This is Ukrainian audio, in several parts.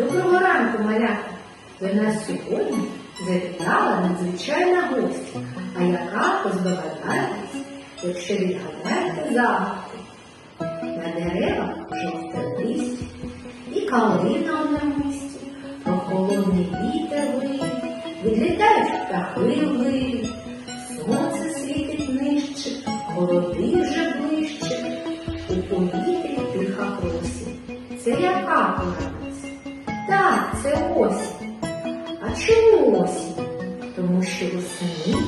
Доброго ранку, малята! До нас сьогодні завітала надзвичайна гостя. А яка поздогадаєтесь, якщо відгадаєте загадку? На деревах жовте листя і калина одному місці, прохолодний вітер виє, відлітають птахи в сонце світить нижче, городи вже ближче, у повітрі тиха просить. Це яка пора? Так, це осінь. А чому осінь? Тому що восени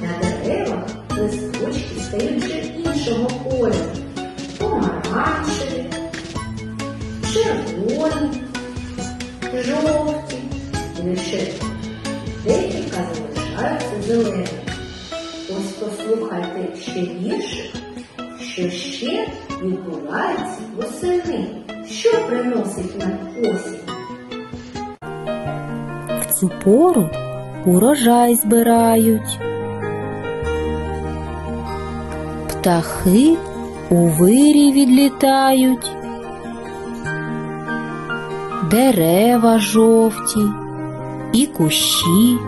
на деревах листочки стають вже іншого кольору. Помаранчеві, червоні, жовті. Лише декілька залишаються зеленими. Ось послухайте ще більше, що ще відбувається восени. Що приносить нам осінь? Цю пору урожай збирають. Птахи у вирі відлітають. Дерева жовті і кущі.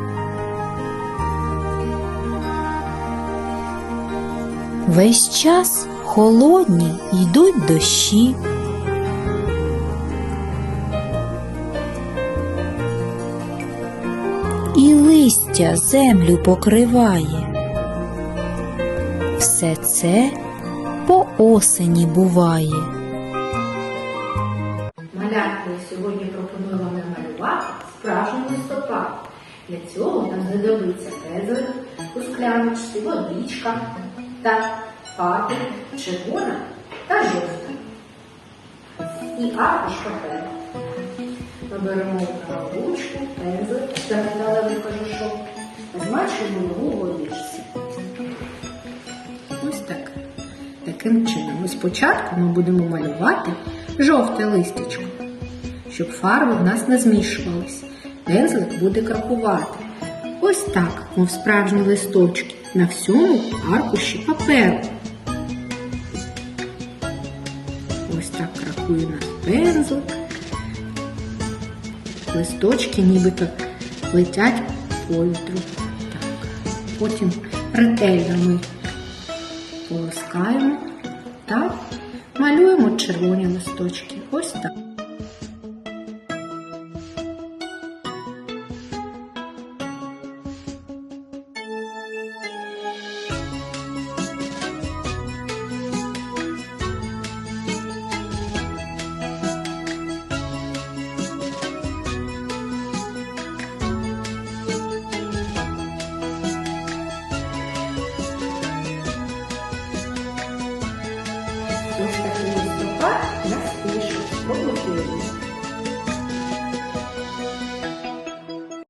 Весь час холодні йдуть дощі. І листя землю покриває. Все це по осені буває. Малятку я сьогодні пропоную вам намалювати справжній листопад. Для цього нам знадобиться пензель у скляночці, водичка та фарби червона та жовта. І аркуш паперу. Ми беремо ручку, кожушок, змачуємо його у. Ось так. Таким чином, ми спочатку ми будемо малювати жовте листячко, щоб фарби в нас не змішувались. Пензлик буде крапувати. Ось так, мов справжні листочки, на всьому аркуші паперу. Ось так крапує наш пензлик. Листочки нібито летять по повітрю. Потім ретельно ми полоскаємо та малюємо червоні листочки. Ось так.